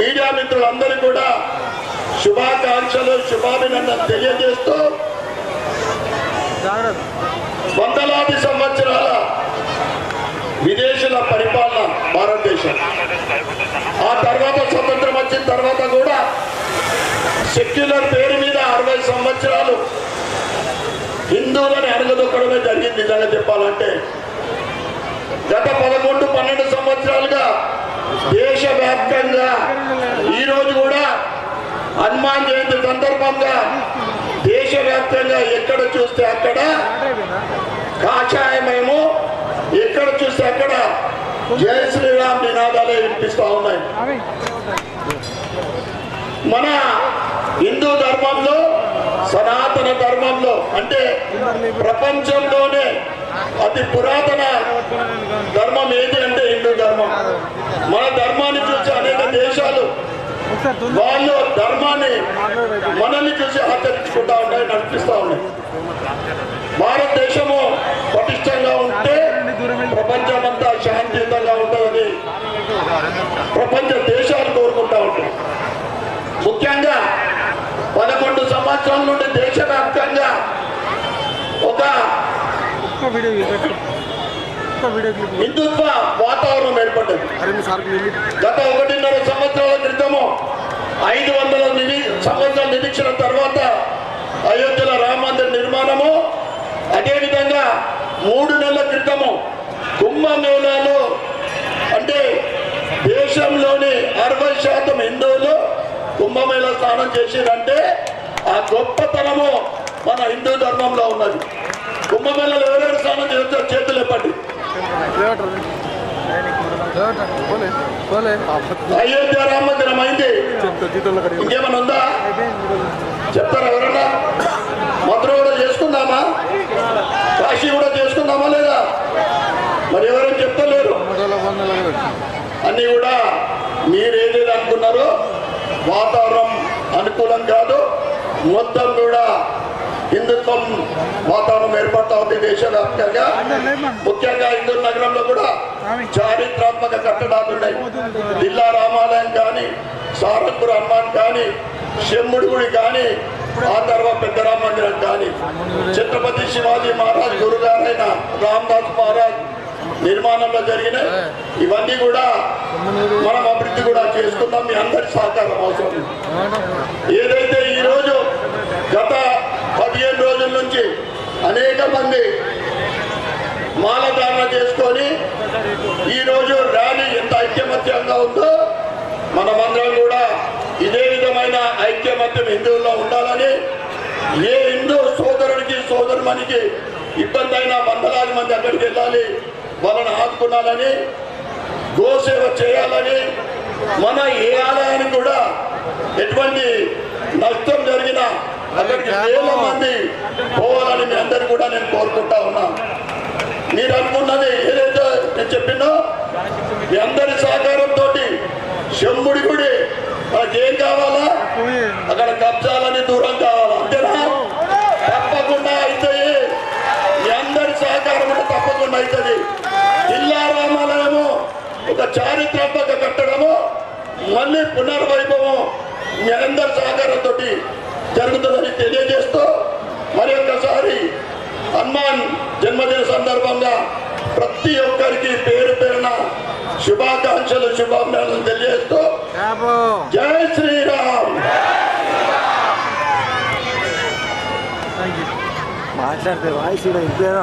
Media మిత్రులందరూ కూడా శుభాకాంక్షలు శుభాభినందన తెలియజేస్తూ వందలాది సంవత్సరాల విదేశీల పరిపాలన భారతదేశం. ఆ తర్వాత స్వతంత్రం వచ్చిన తర్వాత కూడా సెక్యులర్ పేరు మీద అరవై సంవత్సరాలు హిందువులని అడగదొక్కడమే జరిగింది. నిజంగా చెప్పాలంటే గత పదకొండు పన్నెండు సంవత్సరాలుగా దేశవ్యాప్తంగా ఈ రోజు కూడా హనుమాన్ జయంతి సందర్భంగా దేశవ్యాప్తంగా ఎక్కడ చూస్తే అక్కడ కాషాయమేమో ఎక్కడ చూస్తే అక్కడ జై శ్రీరామ్ నినాదాలే వినిపిస్తా ఉన్నాయి. మన హిందూ ధర్మంలో సనాతన ధర్మంలో అంటే ప్రపంచంలోనే అతి పురాతన ధర్మం ఏది అంటే హిందూ ధర్మం. మన ధర్మాన్ని చూసి అనేక దేశాలు వాళ్ళు ధర్మాన్ని మనల్ని చూసి ఆచరించుకుంటా ఉన్నాయి నడిపిస్తా ఉన్నాయి. భారతదేశము పటిష్టంగా ఉంటే ప్రపంచమంతా శాంతియుతంగా ఉంటుందని ప్రపంచ దేశాలు కోరుకుంటా ఉంటాయి. ముఖ్యంగా పదకొండు సంవత్సరాల నుండి దేశవ్యాప్తంగా ఒక హిందుత్వ వాతావరణం ఏర్పడ్డది. గత ఒకటిన్నర సంవత్సరాల క్రితము ఐదు వందల నిధి సంవత్సరాల నిరీక్షణ తర్వాత అయోధ్యలో రామ మందిర నిర్మాణము అదేవిధంగా మూడు నెలల క్రితము కుంభమేళాలో అంటే దేశంలోని అరవై శాతం హిందువులు కుంభమేళ స్నానం చేసిరంటే ఆ గొప్పతనము మన హిందూ ధర్మంలో ఉన్నది. కుంభమేళలో ఎవరెవరు స్నానం చేస్తారో చేతులు పోలే అయోధ్య రామ మందిరం అయితే ఇంకేమైనా ఉందా? చెప్తారా ఎవరన్నా? మధుర కూడా చేసుకుందామా? కాశీ కూడా చేసుకుందామా లేదా? మరి ఎవరైనా చెప్తలేరు? మూడు అన్ని కూడా మీరు ఏదేది అనుకున్నారో వాతావరణం అనుకూలం కాదు. మొత్తం కూడా వాతావరణం ఏర్పడతా ఉంది దేశవ్యాప్తంగా ముఖ్యంగా హిందూ నగరంలో కూడా చారిత్రాత్మక కట్టడాలు ఉన్నాయి. జిల్లా రామాలయం కానీ సారంగపుర హనుమాన్ కానీ శంభుడి గుడి కానీ ఆ తర్వాత పెద్దరామ మందిరం కానీ ఛత్రపతి శివాజీ మహారాజ్ గురుగారైన రామదాస్ మహారాజ్ నిర్మాణంలో జరిగిన ఇవన్నీ కూడా మనం అభివృద్ధి కూడా చేసుకుందాం. మీ అందరి సహకారం అవసరం. ఏదైతే ఈ రోజు గత పదిహేను రోజుల నుంచి అనేక మంది మాలధారణ చేసుకొని ఈరోజు ర్యాలీ ఎంత ఐక్యమత్యంగా ఉందో మనమందరం కూడా ఇదే విధమైన ఐక్యమత్యం హిందువుల్లో ఉండాలని ఏ హిందూ సోదరుడికి సోదరుమనికి ఇబ్బంది అయినా వందలాది మంది అక్కడికి వెళ్ళాలి వాళ్ళని ఆదుకున్నాలని గోసేవ చేయాలని మన ఏ ఆలయానికి కూడా ఎటువంటి నష్టం జరిగినా అక్కడికి వేల మంది పోవాలని మీ అందరు కూడా నేను కోరుకుంటా ఉన్నా. మీరు అనుకున్నది ఏదైతే నేను చెప్పినో మీ అందరి సహకారంతో శంభుడి గుడి మనకి ఏం కావాలా? అక్కడ కబ్జాలని దూరం కావాలా? అంతేనా? తప్పకుండా అవుతాయి మీ అందరి సహకారం కూడా తప్పకుండా అవుతుంది. జిల్లా రామాలయము ఒక చారిత్రాత్మక కట్టడము మళ్ళీ పునర్వైభవం మీ అందరి సహకారంతో జరుగుతుందని తెలియజేస్తూ మరి ఒక్కసారి హనుమాన్ జన్మదిన సందర్భంగా ప్రతి ఒక్కరికి పేరు పేరున శుభాకాంక్షలు శుభాభినందనలు తెలియజేస్తూ జై శ్రీరామ్. మాట్లాడితే వాయిస్ ఇక్కడ ఇంపేదా